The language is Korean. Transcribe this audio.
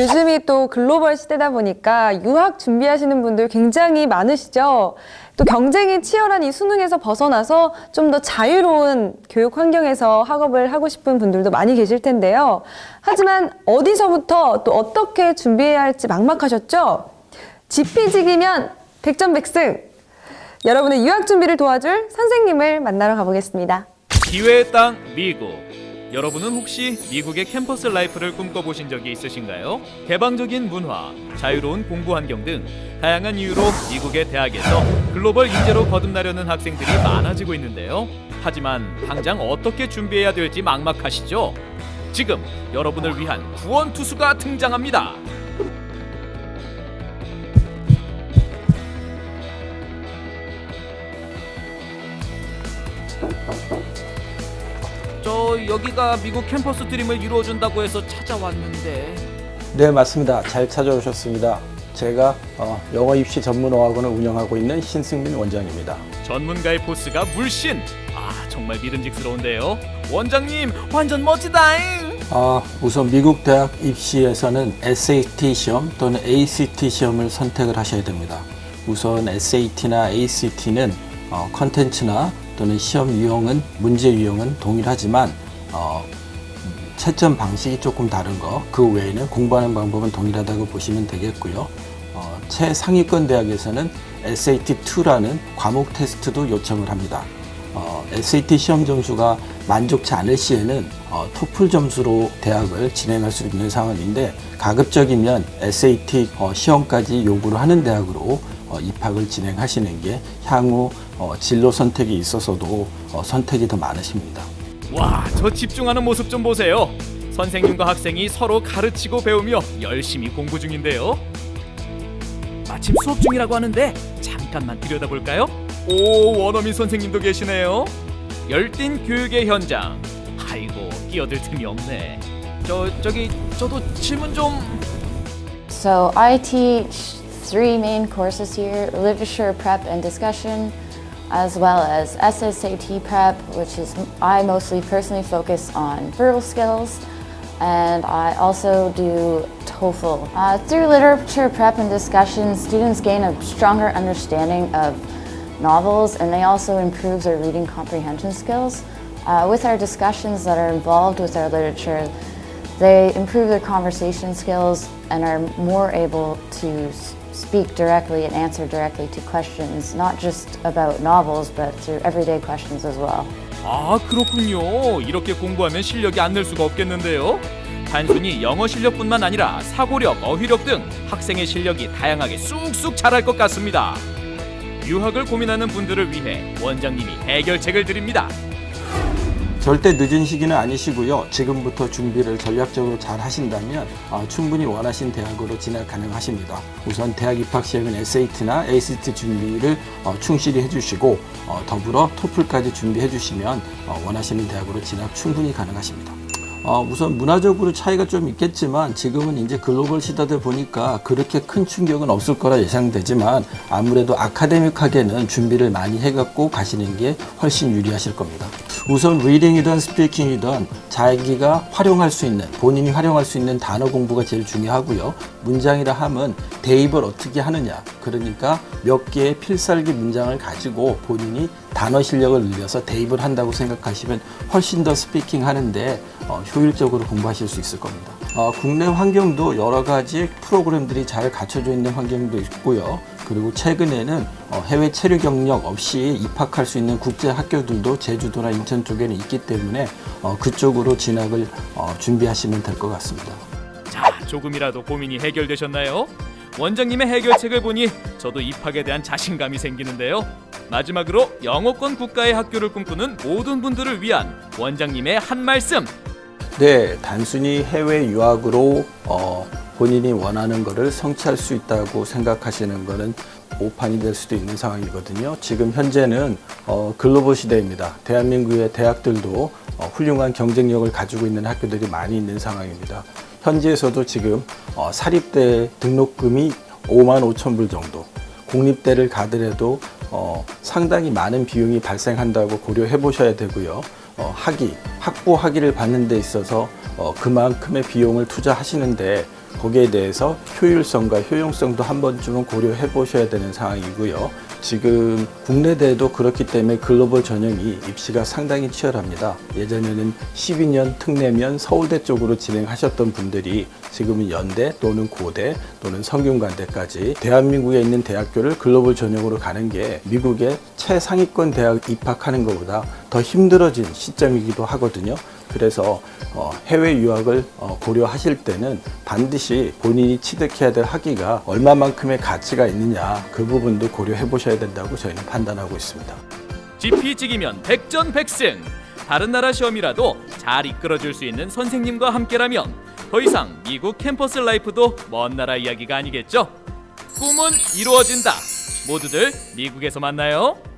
요즘이 또 글로벌 시대다 보니까 유학 준비하시는 분들 굉장히 많으시죠. 또 경쟁이 치열한 이 수능에서 벗어나서 좀 더 자유로운 교육 환경에서 학업을 하고 싶은 분들도 많이 계실 텐데요. 하지만 어디서부터 또 어떻게 준비해야 할지 막막하셨죠? 지피지기면 백전백승! 여러분의 유학 준비를 도와줄 선생님을 만나러 가보겠습니다. 기회의 땅 미국. 여러분은 혹시 미국의 캠퍼스 라이프를 꿈꿔보신 적이 있으신가요? 개방적인 문화, 자유로운 공부 환경 등 다양한 이유로 미국의 대학에서 글로벌 인재로 거듭나려는 학생들이 많아지고 있는데요. 하지만 당장 어떻게 준비해야 될지 막막하시죠? 지금 여러분을 위한 구원 투수가 등장합니다. 저 여기가 미국 캠퍼스 드림을 이루어준다고 해서 찾아왔는데 네, 맞습니다. 잘 찾아오셨습니다. 제가 어, 영어 입시 전문 어학원을 운영하고 있는 신승민 원장입니다. 전문가의 포스가 물씬 아 정말 믿음직스러운데요 원장님 완전 멋지다잉 아, 우선 미국 대학 입시에서는 SAT 시험 또는 ACT 시험을 선택을 하셔야 됩니다. 우선 SAT나 ACT는 어, 컨텐츠나 또는 시험 유형은 문제 유형은 동일하지만 어, 채점 방식이 조금 다른 거, 그 외에는 공부하는 방법은 동일하다고 보시면 되겠고요. 어, 최상위권 대학에서는 SAT2라는 과목 테스트도 요청을 합니다. 어, SAT 시험 점수가 만족치 않을 시에는 어, 토플 점수로 대학을 진행할 수 있는 상황인데 가급적이면 SAT 어, 시험까지 요구를 하는 대학으로 어, 입학을 진행하시는 게 향후 어, 진로 선택에 있어서도 어, 선택이 더 많으십니다. 와 저 집중하는 모습 좀 보세요. 선생님과 학생이 서로 가르치고 배우며 열심히 공부 중인데요. 마침 수업 중이라고 하는데 잠깐만 들여다볼까요? 오 원어민 선생님도 계시네요. 열띤 교육의 현장. 아이고 끼어들 틈이 없네. 저 저기 저도 질문 좀. So I teach three main courses here, literature prep and discussion, as well as SSAT prep, which is I mostly personally focus on verbal skills, and I also do TOEFL. Uh, through literature prep and discussion, students gain a stronger understanding of novels, and they also improve their reading comprehension skills. Uh, with our discussions that are involved with our literature, they improve their conversation skills and are more able to speak directly and answer directly to questions, not just about novels, but through everyday questions as well. 아 그렇군요. 이렇게 공부하면 실력이 안 늘 수가 없겠는데요. 단순히 영어 실력뿐만 아니라 사고력, 어휘력 등 학생의 실력이 다양하게 쑥쑥 자랄 것 같습니다. 유학을 고민하는 분들을 위해 원장님이 해결책을 드립니다. 절대 늦은 시기는 아니시고요. 지금부터 준비를 전략적으로 잘 하신다면 어, 충분히 원하신 대학으로 진학 가능하십니다. 우선 대학 입학 시에는 SAT나 ACT 준비를 어, 충실히 해주시고 어, 더불어 토플까지 준비해 주시면 어, 원하시는 대학으로 진학 충분히 가능하십니다. 어, 우선 문화적으로 차이가 좀 있겠지만 지금은 이제 글로벌 시대다 보니까 그렇게 큰 충격은 없을 거라 예상되지만 아무래도 아카데믹하게는 준비를 많이 해갖고 가시는 게 훨씬 유리하실 겁니다. 우선 리딩이든 스피킹이든 자기가 활용할 수 있는 본인이 활용할 수 있는 단어 공부가 제일 중요하고요. 문장이라 함은 대입을 어떻게 하느냐. 그러니까 몇 개의 필살기 문장을 가지고 본인이 단어 실력을 늘려서 대입을 한다고 생각하시면 훨씬 더 스피킹 하는데 어, 효율적으로 공부하실 수 있을 겁니다. 어, 국내 환경도 여러 가지 프로그램들이 잘 갖춰져 있는 환경도 있고요. 그리고 최근에는 어, 해외 체류 경력 없이 입학할 수 있는 국제 학교들도 제주도나 인천 쪽에는 있기 때문에 어, 그쪽으로 진학을 어, 준비하시면 될 것 같습니다. 자, 조금이라도 고민이 해결되셨나요? 원장님의 해결책을 보니 저도 입학에 대한 자신감이 생기는데요. 마지막으로 영어권 국가의 학교를 꿈꾸는 모든 분들을 위한 원장님의 한 말씀 네, 단순히 해외 유학으로 어, 본인이 원하는 것을 성취할 수 있다고 생각하시는 것은 오판이 될 수도 있는 상황이거든요. 지금 현재는 어, 글로벌 시대입니다. 대한민국의 대학들도 어, 훌륭한 경쟁력을 가지고 있는 학교들이 많이 있는 상황입니다. 현지에서도 지금 어, 사립대 등록금이 5만 5천 불 정도. 공립대를 가더라도 어, 상당히 많은 비용이 발생한다고 고려해 보셔야 되고요. 어, 학위, 학부 학위를 받는 데 있어서 어, 그만큼의 비용을 투자하시는데 거기에 대해서 효율성과 효용성도 한 번쯤은 고려해 보셔야 되는 상황이고요. 지금 국내 대도 그렇기 때문에 글로벌 전형이 입시가 상당히 치열합니다. 예전에는 12년 특내면 서울대 쪽으로 진행하셨던 분들이 지금은 연대 또는 고대 또는 성균관대까지 대한민국에 있는 대학교를 글로벌 전형으로 가는 게 미국의 최상위권 대학 입학하는 것보다 더 힘들어진 시점이기도 하거든요. 그래서 어, 해외 유학을 어, 고려하실 때는 반드시 본인이 취득해야 될 학위가 얼마만큼의 가치가 있느냐 그 부분도 고려해 보셔야 된다고 저희는 판단하고 있습니다. 지피지기면 백전백승. 다른 나라 시험이라도 잘 이끌어줄 수 있는 선생님과 함께라면 더 이상 미국 캠퍼스 라이프도 먼 나라 이야기가 아니겠죠? 꿈은 이루어진다. 모두들 미국에서 만나요.